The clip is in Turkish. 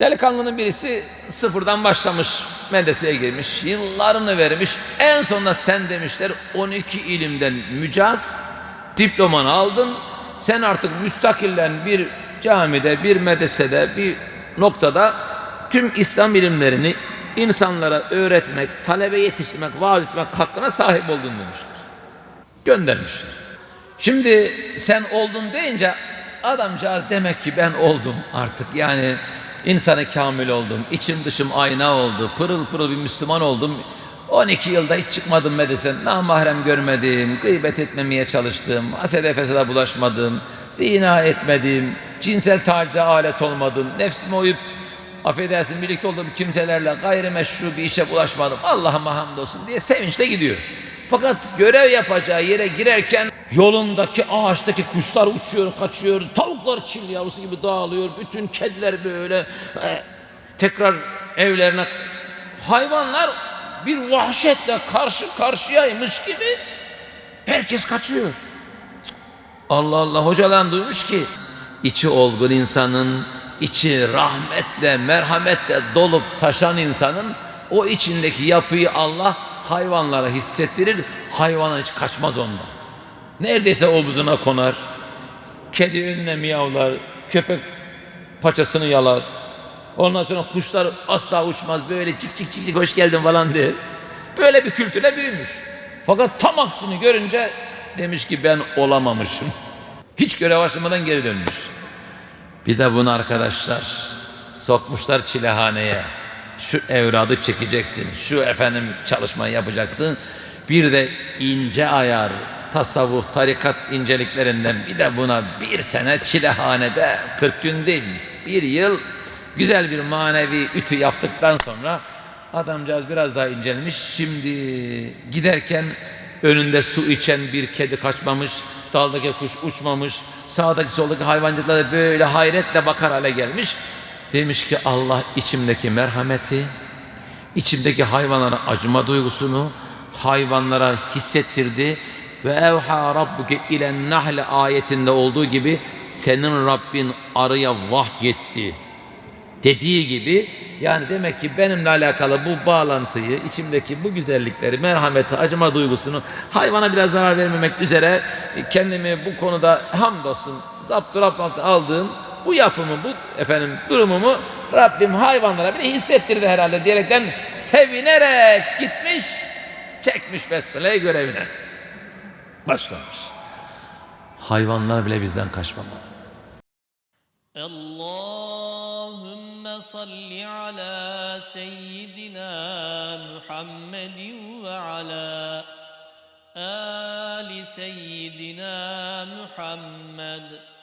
Delikanlının birisi sıfırdan başlamış, medreseye girmiş, yıllarını vermiş. En sonunda sen demişler 12 ilimden mücaz, diplomanı aldın. Sen artık müstakillen bir camide, bir medresede, bir noktada tüm İslam bilimlerini insanlara öğretmek, talebe yetiştirmek, vaaz etmek hakkına sahip oldun demişler. Göndermişler. Şimdi sen oldun deyince adamcağız demek ki ben oldum artık yani insanı kamil oldum. içim dışım ayna oldu. Pırıl pırıl bir Müslüman oldum. 12 yılda hiç çıkmadım medreseden. Namahrem görmedim. Gıybet etmemeye çalıştım. Hasede fesada bulaşmadım. Zina etmedim. Cinsel tacize alet olmadım. Nefsime uyup affedersin birlikte olduğum kimselerle gayrimeşru bir işe bulaşmadım. Allah'ıma hamdolsun diye sevinçle gidiyor. Fakat görev yapacağı yere girerken yolundaki ağaçtaki kuşlar uçuyor, kaçıyor. Tavuklar çil yavrusu gibi dağılıyor. Bütün kediler böyle e, tekrar evlerine hayvanlar bir vahşetle karşı karşıyaymış gibi herkes kaçıyor. Allah Allah hocadan duymuş ki içi olgun insanın, içi rahmetle, merhametle dolup taşan insanın o içindeki yapıyı Allah hayvanlara hissettirir. Hayvanlar hiç kaçmaz ondan. Neredeyse omzuna konar. Kedi önüne miyavlar, köpek paçasını yalar. Ondan sonra kuşlar asla uçmaz. Böyle cik cik cik cik hoş geldin falan der. Böyle bir kültüre büyümüş. Fakat tam aksini görünce demiş ki ben olamamışım. Hiç görev aşamadan geri dönmüş. Bir de bunu arkadaşlar sokmuşlar çilehaneye. Şu evradı çekeceksin, şu efendim çalışmayı yapacaksın. Bir de ince ayar, tasavvuf, tarikat inceliklerinden bir de buna bir sene çilehanede 40 gün değil, bir yıl güzel bir manevi ütü yaptıktan sonra adamcağız biraz daha incelmiş. Şimdi giderken önünde su içen bir kedi kaçmamış, daldaki kuş uçmamış, sağdaki soldaki hayvancıklara böyle hayretle bakar hale gelmiş. Demiş ki Allah içimdeki merhameti, içimdeki hayvanlara acıma duygusunu hayvanlara hissettirdi ve evha rabbuke ilen nahle ayetinde olduğu gibi senin Rabbin arıya vahyetti. Dediği gibi yani demek ki benimle alakalı bu bağlantıyı, içimdeki bu güzellikleri, merhameti, acıma duygusunu hayvana biraz zarar vermemek üzere kendimi bu konuda hamdolsun altına aldığım bu yapımı, bu efendim durumumu Rabbim hayvanlara bile hissettirdi herhalde diyerekten sevinerek gitmiş, çekmiş besmeleyi görevine. Başlamış. Hayvanlar bile bizden kaçmamalı. Allahümme salli ala seyyidina Muhammedin ve ala ali seyyidina Muhammed.